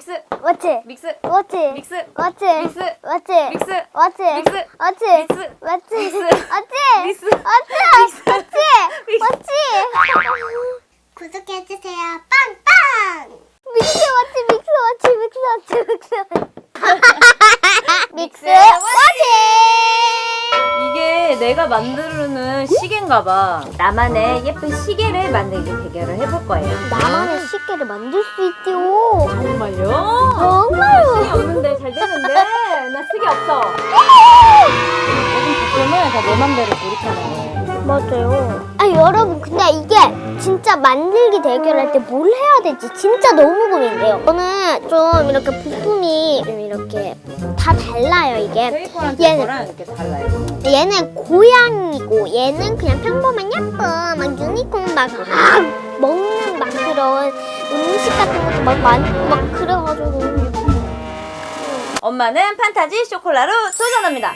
믹스 맞지? 믹스 맞지? 믹스 맞지? 믹스 맞지? 믹스 맞지? 믹스 맞지? 믹스 맞지? 믹스 맞지? 믹스 맞지? 맞지? 믹스. 맞지? 구독해 주세요. 빵빵! 믹스 맞지? 믹스 맞지? 믹스 맞지? 믹스? 믹스 맞지? 이게 내가 만드는 시계인가 봐. 나만의 예쁜 시계를 만들기 대결을 해볼 거예요. 나만의 시계를 만들 수 있지요. 정말요? 정말요? 시계 없는데 잘 되는데? 나 시계 없어. 모든 부품을 다 내 맘대로 조립하는 거예요 맞아요. 아 여러분 근데 이게 진짜 만들기 대결할 때 뭘 해야 될지 진짜 너무 고민돼요. 저는 좀 이렇게 부품이 좀 이렇게 다 달라요 이게. 얘는 이렇게 달라요 얘는 고양이고 얘는 그냥 평범한 예쁜 막 유니콘 막, 막 먹는 막 그런 음식 같은 것도 막 많이 막 그래가지고 엄마는 판타지 쇼콜라로 도전합니다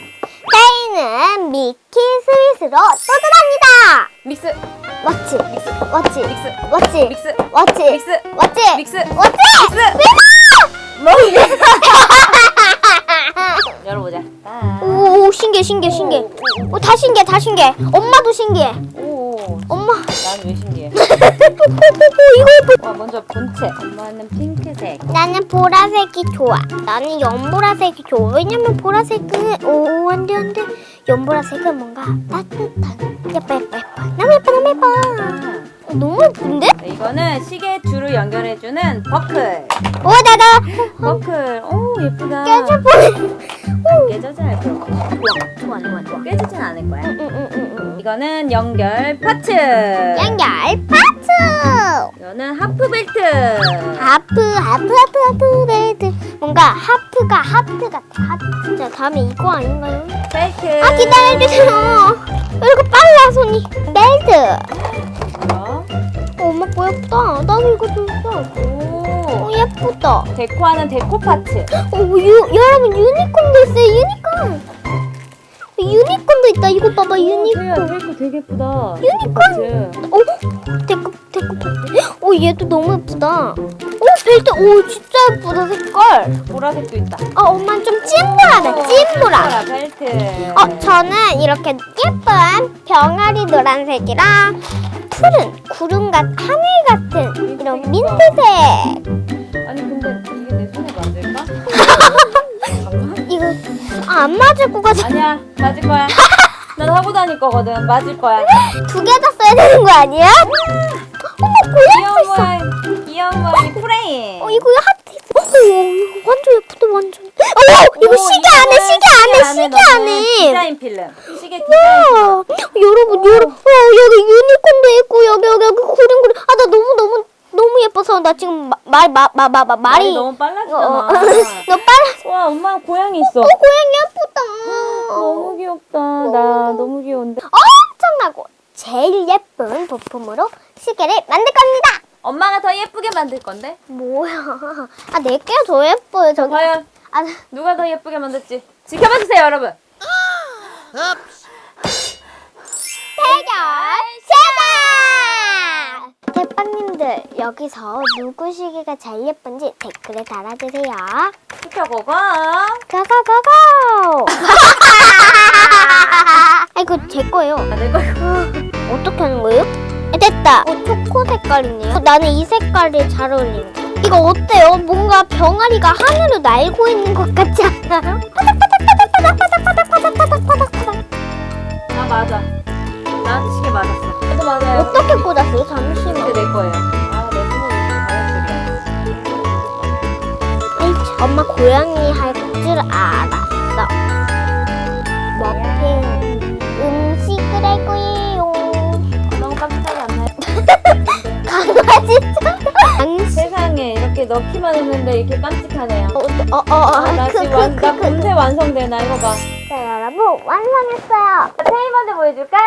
저희는 미키 스윗으로 도전합니다. 믹스 맞지? 믹스 맞지? 믹스 맞지? 믹스 맞지? 믹스 맞지? 믹스 맞지? 믹스 뭐 열어보자 아. 오 신기해 신기해 신기해 오, 다 신기해 다 신기해 엄마도 신기해 오, 엄마. 난 왜 신기해? 이거 와, 먼저 본체. 엄마는 핑크색. 나는 보라색이 좋아. 나는 연보라색이 좋아. 왜냐면 보라색은 오 안돼 안돼. 연보라색은 뭔가 따뜻한. 예뻐 예뻐 예뻐 너무 예뻐 너무 예뻐 아, 어, 너무 예쁜데? 네, 이거는 시계 줄을 연결해주는 버클. 오 나가 버클. 오, 예쁘다. 깨져버려 안 깨져져 할 거야. 좋아 좋아 좋아 깨지진 않을 거야. 응응응응 이거는 연결 파츠. 연결 파츠 이거는 하프 벨트. 하프 하프 하프 하프 벨트 뭔가 하프가 하트 같아 하트 자 다음에 이거 아닌가요? 벨트. 아 기다려주세요 이렇게 빨라 손이 벨트 이거. 어, 엄마 거 예쁘다 나도 이거 좀 써. 어 오. 예쁘다 데코하는 데코 파츠. 어 유, 여러분 유니콘도 있어요 유니콘 유니콘도 있다 이거 봐봐 태야, 유니콘 데코 되게 예쁘다. 유니콘 파츠. 어 데코 데코 벨트 어 얘도 너무 예쁘다 어 벨트 오 진짜 예쁘다 색깔 보라색도 있다. 어 엄마는 좀 찐보라다 찐보라 벨트. 어, 저는 이렇게 예쁜 병아리 노란색이랑 푸른 구름 같 하늘 같은 이런 민트색. 아니 근데 이게 내 손에 맞을까? 이거 아, 안 맞을 것 같아. 아니야 맞을 거야 난 하고 다닐 거거든 맞을 거야 두 개 다 써야 되는 거 아니야? 어머 고양이 있어. 모양 귀여운 모양이 프레임 어 이거 하트 있어. 어, 이거 완전 예쁘다 완전. 어 이거 오, 시계 안에 시계 안에 시계 안에. 디자인 필름 시계 디자인 필름 와 여러분 여러분 와 여기 유니콘도 있고 여기 여기 여기 구름 구름 아나 너무 너무 너무 예뻐서 나 지금 말말말말 말이 말이 너무 어, 어. 빨라지잖아 너 빨라. 와 엄마 고양이 있어 어, 고양이 예쁘다. 너무 귀엽다 나 너무 귀여운데 엄청나고 제일 예쁜 부품으로 시계를 만들 겁니다. 엄마가 더 예쁘게 만들 건데 뭐야? 아, 내게 더 예뻐요. 저기. 과연 아, 누가 더 예쁘게 만들지 지켜봐 주세요 여러분 대결 시작! 대빵님들 여기서 누구 시계가 제일 예쁜지 댓글에 달아주세요. 투표 고고 고고고고! 아, 이거 제 거예요. 안될 거야 어떻게 하는 거예요? 아, 됐다. 어, 초코 색깔이네요. 어, 나는 이 색깔이 잘 어울린다. 이거 어때요? 뭔가 병아리가 하늘을 날고 있는 것 같지 않아요? 파닥파닥파닥파닥파닥파닥파닥파닥. 아 맞아 나한테 시계 맞았어 저도 맞아요 어떻게 꽂았어요? 잠시만. 내 거예요 아 내 손으로 과연 에이, 엄마 고양이 할줄알 넣기만 했는데 이렇게 깜찍하네요. 어, 어, 어, 아, 나 그, 지금 그, 완, 그, 나 그. 금세 완성되나 이거 봐. 자, 여러분 완성했어요. 테이 먼저 보여줄까?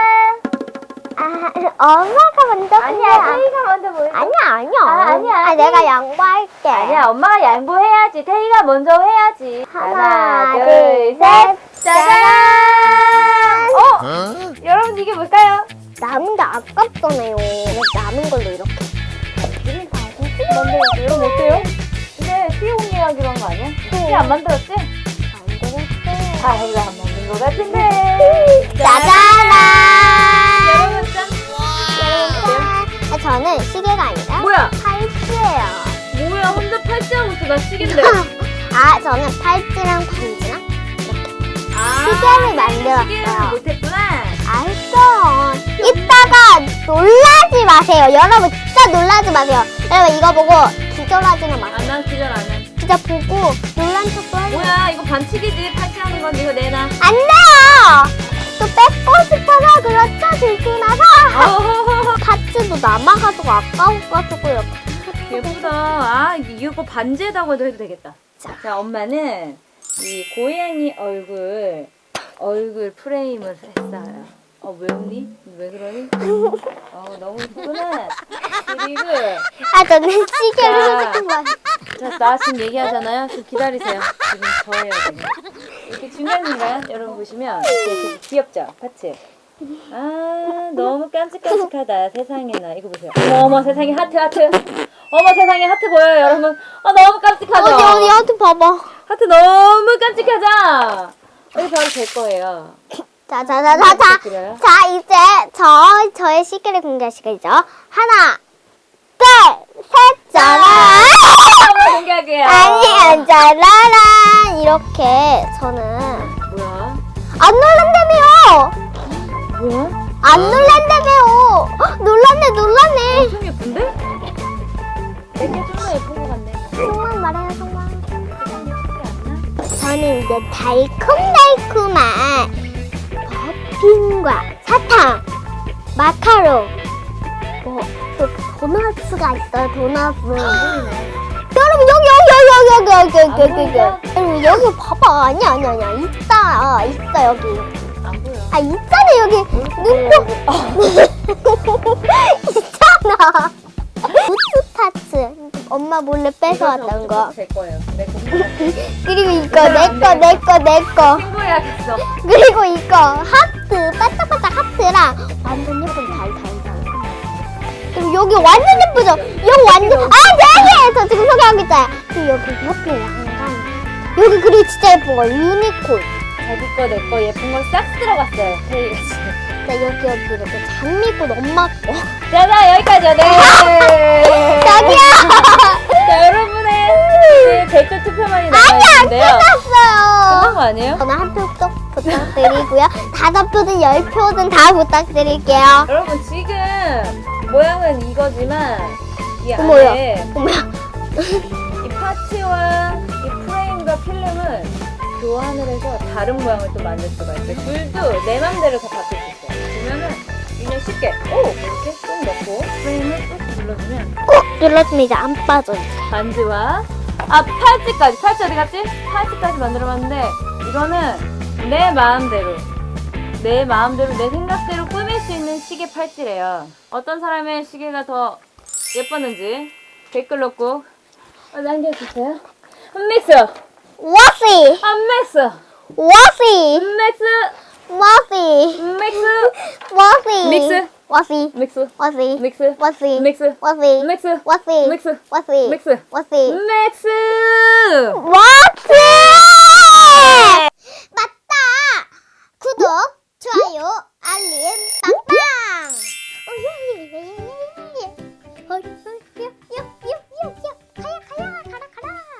아, 엄마가 먼저. 아니야, 테이가 먼저 보여줘. 아니야, 아니야. 아, 아니야, 아, 내가 양보할게. 아니야, 엄마가 양보해야지. 테이가 먼저 해야지. 하나, 둘, 둘, 셋. 셋. 짜잔! 어? 여러분 이게 뭘까요? 남은 게 아깝잖아요. 남은 걸로 이렇게. 뭔데? 여러분 어때요? 근데 띠용 이야기로 한거 아니야? 띠안 만들었지? 만들었어요. 다 해가 안 만든 거 같은데. 짜자란! 여러분 짠. 짠! 아, 저는 시계가 아니라 뭐야? 팔찌예요. 뭐야 혼자 팔찌하고 있어 나 시계인데. 아, 저는 팔찌랑 반지랑 아, 시계를 만들었어요. 시계를 못했구나. 알죠. 이따가 놀라지 마세요. 여러분 진짜 놀라지 마세요. 여러분 이거 보고 기절하지는 마세요. 안난 기절 안 해. 진짜 보고 놀란 척도 하지 마세요. 뭐야 이거 반칙이지 팔찌하는 건 이거 내놔. 안 돼요. 또 뺏고 싶어서 그렇죠, 들키나서. 어허허허. 파츠도 남아가지고 아까워가지고 이렇게. 예쁘다. 아 이거 반지에다가 해도 되겠다. 자. 자 엄마는 이 고양이 얼굴 얼굴 프레임을 했어요. 어 왜 웃니? 왜 그러니? 어 너무 예쁘구나. 그리고 아, 저는 시계를 자. 말. 자, 나 지금 얘기하잖아요. 좀 기다리세요. 지금 저 해야 돼요. 이렇게 중간중간 여러분 보시면 이렇게 되게 귀엽죠? 파츠. 아, 너무 깜찍깜찍하다. 세상에나. 이거 보세요. 어머, 어머, 세상에 하트, 하트. 어머, 세상에 하트 보여요, 여러분. 아, 너무 깜찍하죠? 어디, 어디, 어디 봐봐. 하트 너무 깜찍하죠? 이거 바로 제 거예요. 자, 자, 자, 자, 자. 자, 이제 저, 저의 시계를 공개할 시간이죠. 하나, 둘, 셋, 짜란! 한번 공개할게요. 아니야, 짜라란! 이렇게 저는 뭐야? 안 놀란다며요! 뭐야? 안 놀란다며요! 헉, 놀랐네, 놀랐네! 엄청 예쁜데? 내게 좀 더 예쁜 것 같네. 정말 말해요, 정말. 저는 이제 달콤달콤한 머핀과 사탕, 마카롱, 뭐, 또 도넛스가 있어요, 도넛스. 여러분, 여기, 여기, 여기, 여기, 여기, 여기, 여기, 여기, 여기. 여러분, 여기 봐봐. 아니야, 아니야, 아니야. 있다, 있어, 여기. 안 보여. 아, 있잖아, 여기. 눈도. 있잖아. 우츠타츠. 엄마 몰래 뺏어왔던 거. 제 거예요. 내 거. 그리고 이거 내 거, 내 거, 내 거. 신고해야겠어. 그리고 이거 하트, 반짝반짝 하트랑 완전 예쁜 달, 달, 달. 그리고 여기 완전 예쁘죠? 여기 완전, 아, 네 개! 저 지금 소개하고 있잖아요. 그리고 여기 예쁜 왕관. 여기 그리고 진짜 예쁜 거, 유니콘. 자기 거, 내 거 예쁜 거 싹 들어갔어요. 페이같이. 자, 여기, 여기 이렇게 장미꽃 엄마 거. 자, 자, 여기까지요. 네. 저기요! 자, 여러분의 댓글 투표만이 남아있는데요. 끝난 끝났어요. 거 아니에요? 저는 한표또 부탁드리고요. 다섯 표든 열 표든 다 부탁드릴게요. 여러분, 지금 모양은 이거지만 이 어머야. 안에 어머야. 이 파츠와 이 프레임과 필름은 교환을 해서 다른 모양을 또 만들 수가 있어요. 줄도 내 맘대로 다 바뀔 수 있어요. 보면은 그냥 쉽게 오 이렇게 쏙 넣고 프레임을 꾹 눌러주면 꼭 눌러주면 이제 안 빠져요. 반지와 아 팔찌까지 팔찌 어디 갔지? 팔찌까지 만들어봤는데 이거는 내 마음대로 내 마음대로 내 생각대로 꾸밀 수 있는 시계 팔찌래요. 어떤 사람의 시계가 더 예뻤는지 댓글로 꼭 남겨주세요. 한 믹스 워시! 한 믹스 워시! 믹스 워시! 믹스 워시! 믹스. 워시! 믹스 워시! 믹스 워시! 믹스 워시! 믹스 워시! 믹스 워시! 믹스 워시! 믹스 워시! 맞다! 구독, 좋아요, 알림, 빵빵! 오, 예, 예, 예.